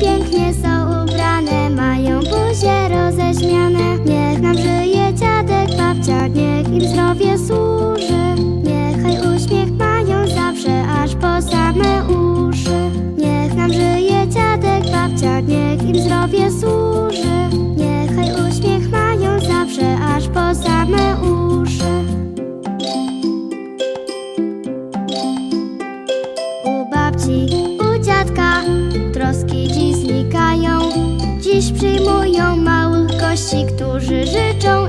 Pięknie są ubrane, mają buzie roześmiane. Niech nam żyje dziadek, babcia, niech im zdrowie służy. ci, którzy życzą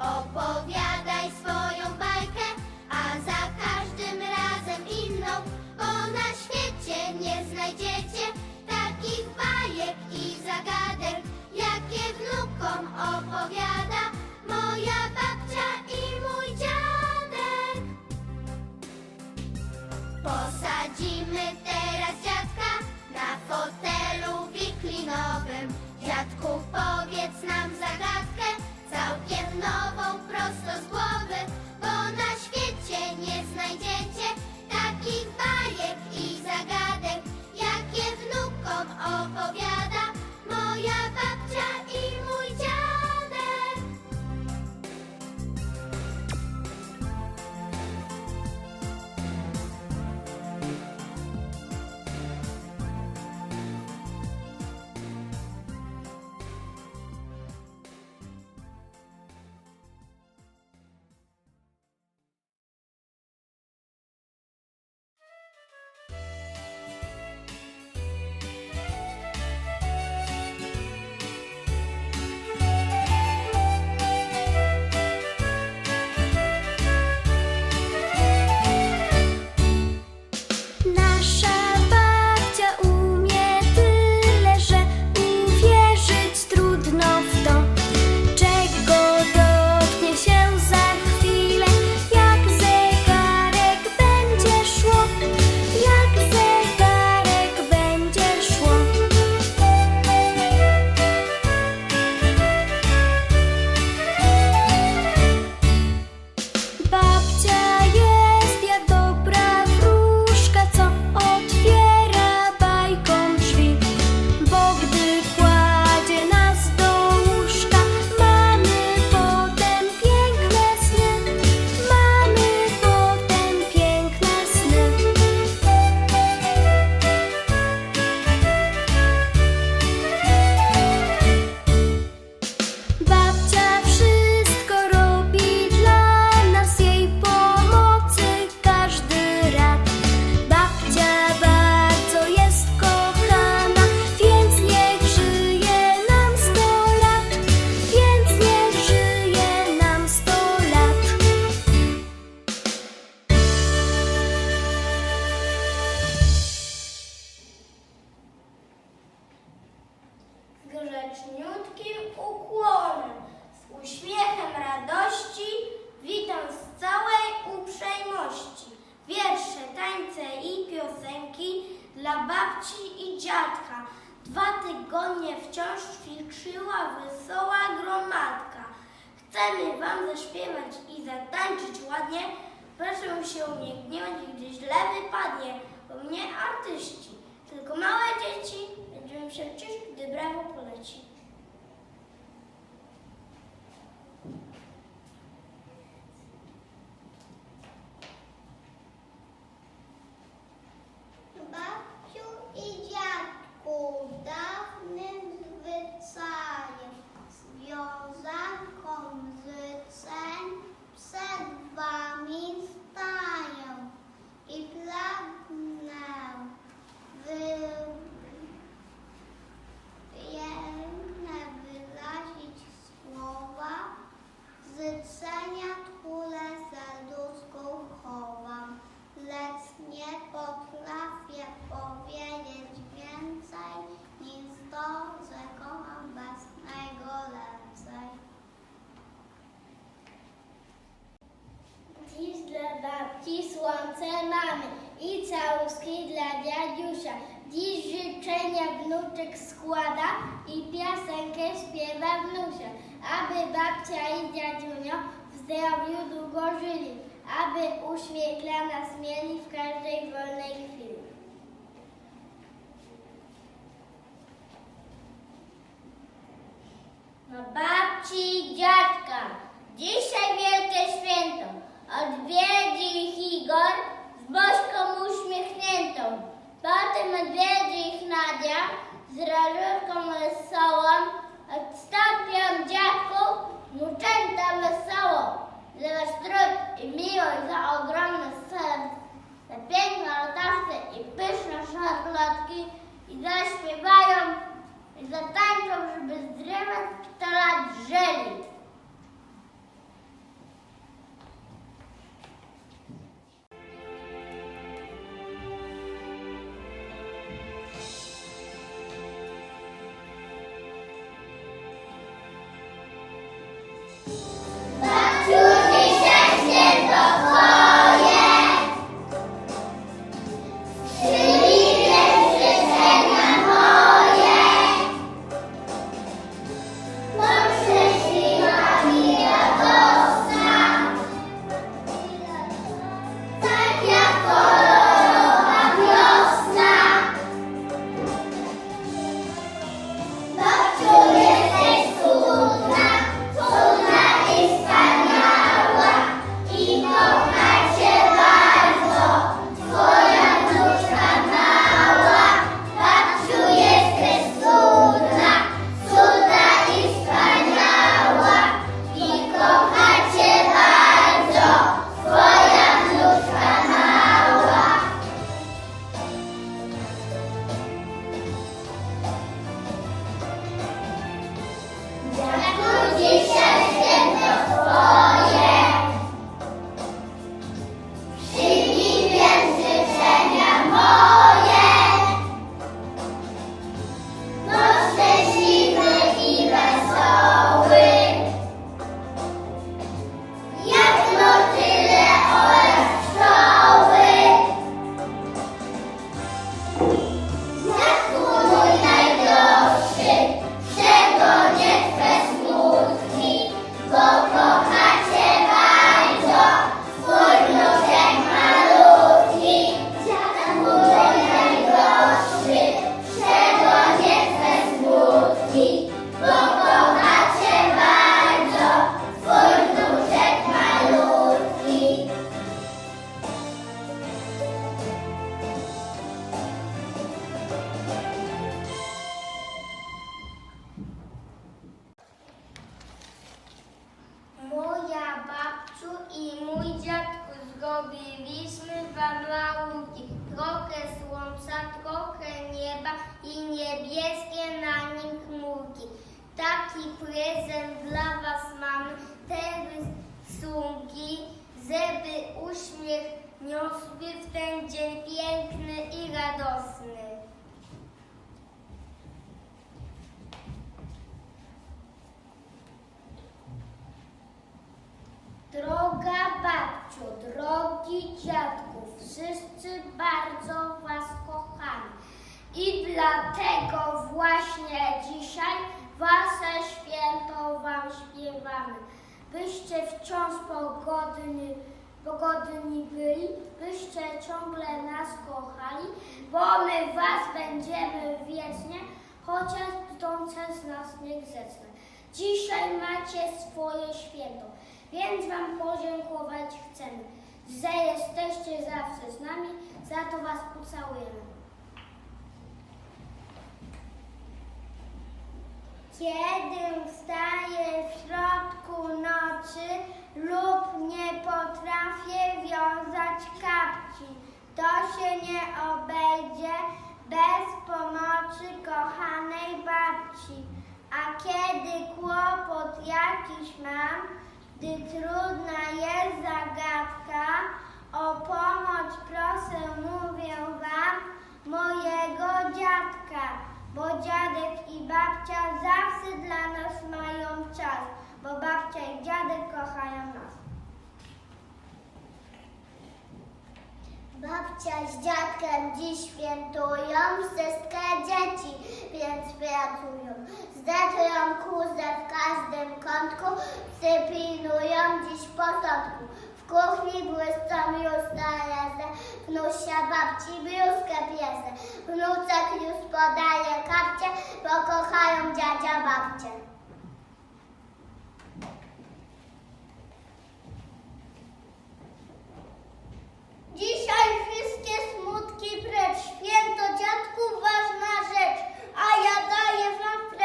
Opowiem. tańczyć ładnie, proszę się umięknąć, gdy źle wypadnie, bo mnie artyści, tylko małe dzieci, będziemy się cieszyć, gdy brawo poleci. Wnuczek składa i piosenkę śpiewa wnusia, aby babcia i dziadziunio w zdrowiu długo żyli, aby uśmiech dla nas mieli w każdej wolnej chwili. No babci i dziadka, dzisiaj wielkie święto, odwiedzi ich Igor z bożką uśmiechniętą. Potem odwiedzi ich Nadia z rożówką wesołą, odstąpią dziadku wnuczęta wesoło. Za wasz trud i miłość, za ogromne serce, za piękne lotawce i pyszne szarlotki. I zaśpiewają i zatańczą, żeby z drzewem sto Taki prezent dla was mamy, te rysunki, żeby uśmiech niosły w ten dzień piękny i radosny. Droga babciu, drogi dziadku, wszyscy bardzo was kochamy. I dlatego właśnie dzisiaj wasze święto wam śpiewamy. Byście wciąż pogodni, pogodni byli, byście ciągle nas kochali, bo my was będziemy wiecznie, chociaż dące z nas niegrzeczne. Dzisiaj macie swoje święto, więc wam podziękować chcemy, że jesteście zawsze z nami, za to was pocałujemy. Kiedy wstaję w środku nocy lub nie potrafię wiązać kapci, to się nie obejdzie bez pomocy kochanej babci. A kiedy kłopot jakiś mam, gdy trudna jest zagadka, o pomoc proszę mówię wam mojego dziadka, bo dziadek i babcia zawsze dla nas mają czas, bo babcia i dziadek kochają nas. babcia z dziadkiem dziś świętują, wszystkie dzieci więc pracują. Zdetują kuzę w każdym kątku, przypilnują dziś posądku. W kuchni błysczą już talerze, wnusia babci bluzkę piesę. Wnuczek już podaje kapcie, bo kochają dziadzia babcie. Dzisiaj wszystkie smutki precz, święto dziadków ważna rzecz, a ja daję wam w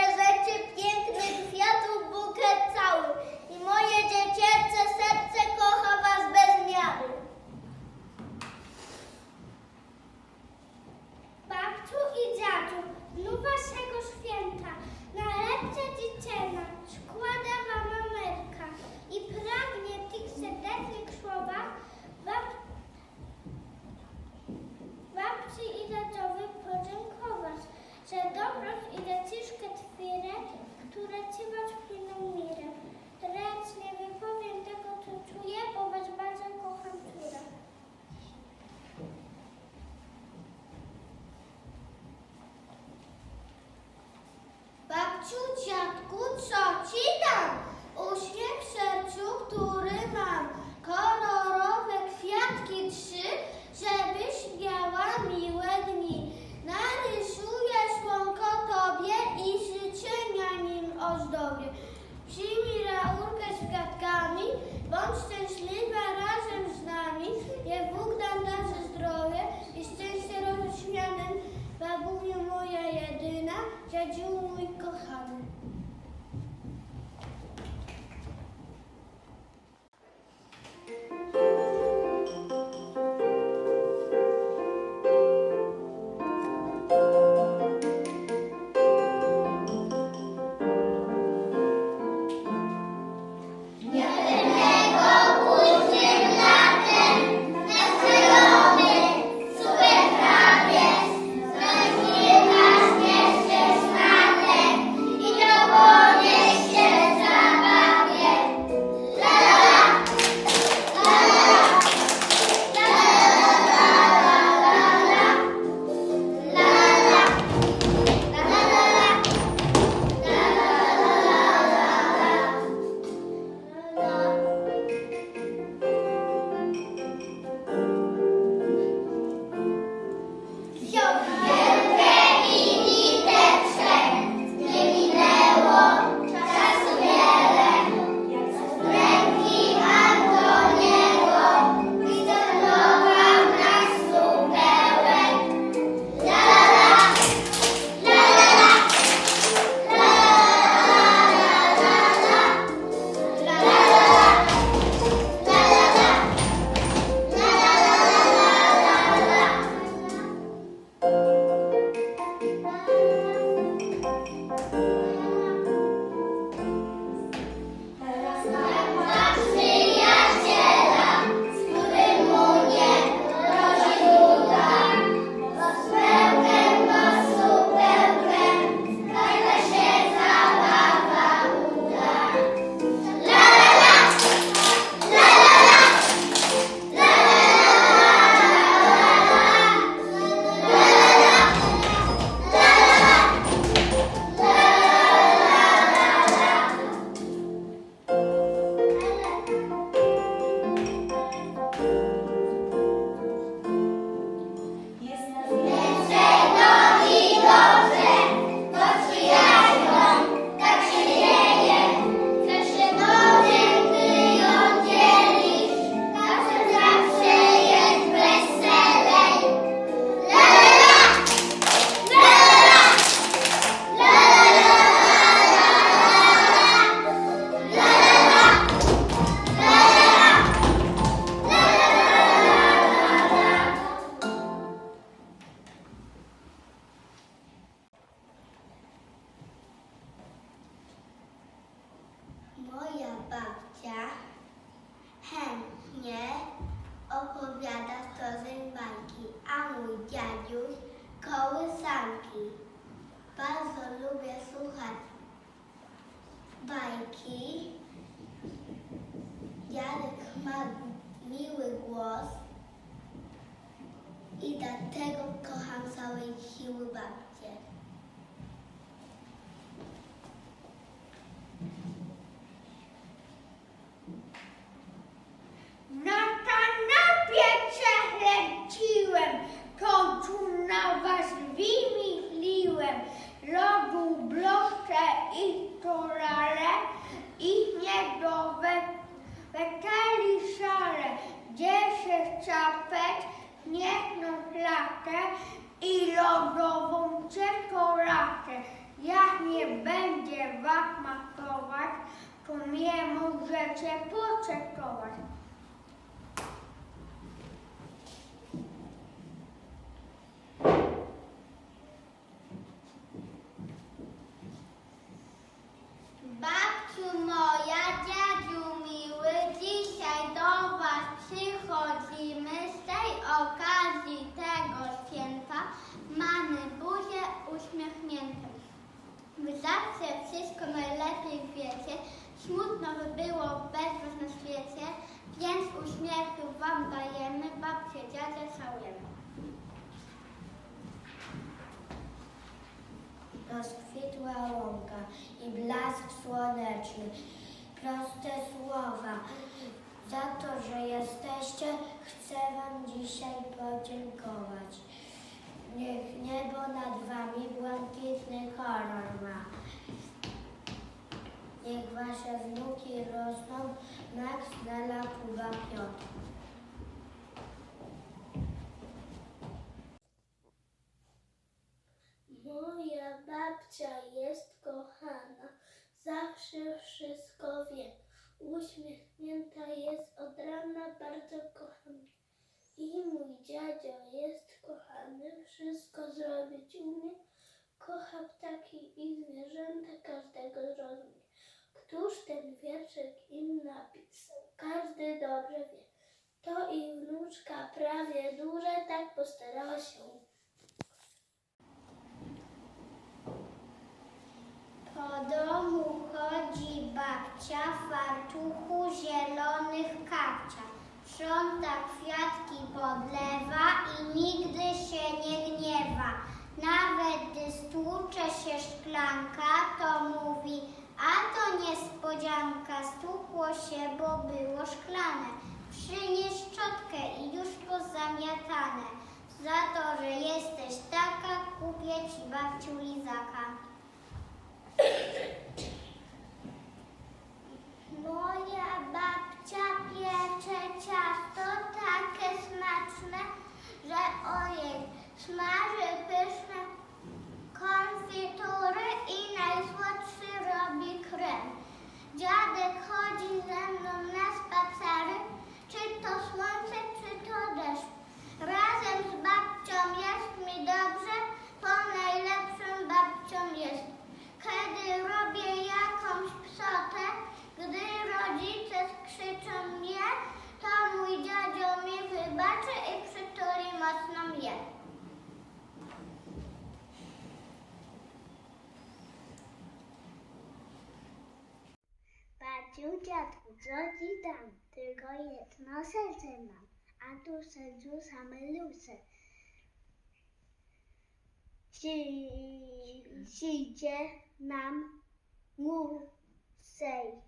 先生。lalki. Bardzo lubię słuchać bajki. Jarek ma miły głos i dlatego kocham całej siły babci. te i turale i niedowe wekeli szare, dziesięć czapek, jedną klatę i lodową czekoladę. Jak nie będzie wam makować, to mnie możecie poczekować. Rosną, Max, Nela, Kuba, Piotr. Moja babcia jest kochana, zawsze wszystko wie. Uśmiechnięta jest od rana, bardzo kochana. I mój dziadzio jest kochany, wszystko zrobić umie. Kocha ptaki i zwierzęta, każdego rozumie. Któż ten wierszyk im napisał? Każdy dobrze wie. To i wnuczka prawie duże, tak postarała się Po domu chodzi babcia w fartuchu zielonych kapciach. Sprząta kwiatki, podlewa i nigdy się nie gniewa. Nawet gdy stłucze się szklanka, to mówi, a to niespodzianka, stukło się, bo było szklane. Przynieś szczotkę i już pozamiatane. Za to, że jesteś taka, kupię ci babciu lizaka. Moja babcia piecze ciasto takie smaczne, że ojej, smaży pyszne konfitury i najsłodszy robi krem. Dziadek chodzi ze mną na spacery, czy to słońce, czy to deszcz. Razem z babcią jest mi dobrze, bo najlepszą babcią jest. Kiedy robię jakąś psotę, gdy rodzice skrzyczą mnie, to mój dziadzio mi wybaczy i przytuli mocno mnie. Baciu, dziadku, co ci dam? Tylko jedno serce mam, a tu w sercu same luce. Przy- Przyjdzie nam musej. Niech